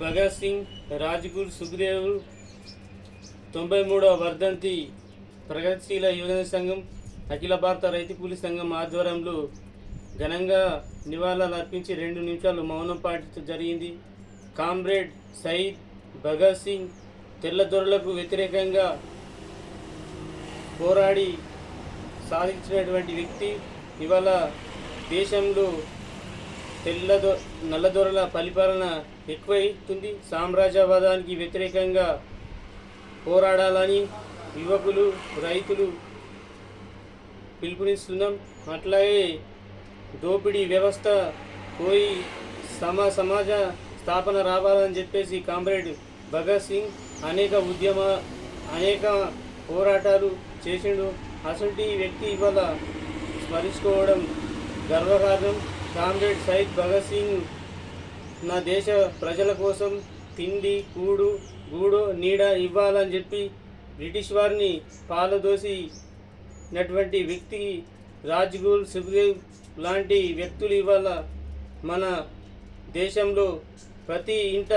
భగత్ సింగ్ రాజ్గురు సుఖదేవ్ తొంభై మూడవ వర్ధంతి ప్రగతిశీల యువజన సంఘం అఖిల భారత రైతు కూలీ సంఘం ఆధ్వర్యంలో ఘనంగా నివాళులు అర్పించి రెండు నిమిషాలు మౌనం పాటించడం జరిగింది. కామ్రేడ్ సయీద్ భగత్ సింగ్ తెల్లదొరలకు వ్యతిరేకంగా పోరాడి సాధించినటువంటి వ్యక్తి. ఇవాళ దేశంలో తెల్లదొ నల్లదొరల పరిపాలన ఎక్కువైతుంది సామ్రాజ్యవాదానికి వ్యతిరేకంగా పోరాడాలని యువకులు రైతులు పిలుపునిస్తున్నాం. అట్లాగే దోపిడీ వ్యవస్థ పోయి సమ సమాజ స్థాపన రావాలని చెప్పేసి కామ్రేడ్ భగత్ సింగ్ అనేక ఉద్యమ అనేక పోరాటాలు చేసిండు. అసలు వ్యక్తి ఇవాళ స్మరించుకోవడం గర్వకారణం. కామ్రేడ్ సైద్ భగత్ సింగ్ నా దేశ ప్రజల కోసం తిండి కూడు గూడు నీడ ఇవ్వాలని చెప్పి బ్రిటిష్ వారిని పాలదోసి నటువంటి వ్యక్తి రాజ్గుల్ సుఖదేవ్ లాంటి వ్యక్తులు ఇవాళ మన దేశంలో ప్రతి ఇంట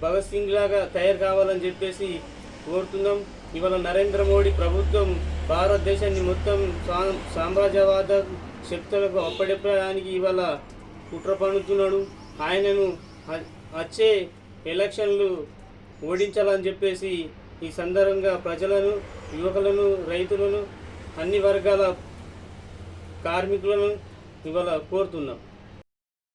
భగత్ సింగ్ లాగా తయారు కావాలని చెప్పేసి కోరుతున్నాం. ఇవాళ నరేంద్ర మోడీ ప్రభుత్వం భారతదేశాన్ని మొత్తం సామ్రాజ్యవాద శక్తులకు అప్పడెప్పడానికి ఇవాళ కుట్ర పన్నుతున్నాడు. ఆయనను వచ్చే ఎలక్షన్లు ఓడించాలని చెప్పేసి ఈ సందర్భంగా ప్రజలను యువకులను రైతులను అన్ని వర్గాల కార్మికులను ఇవాళ కోరుతున్నాం.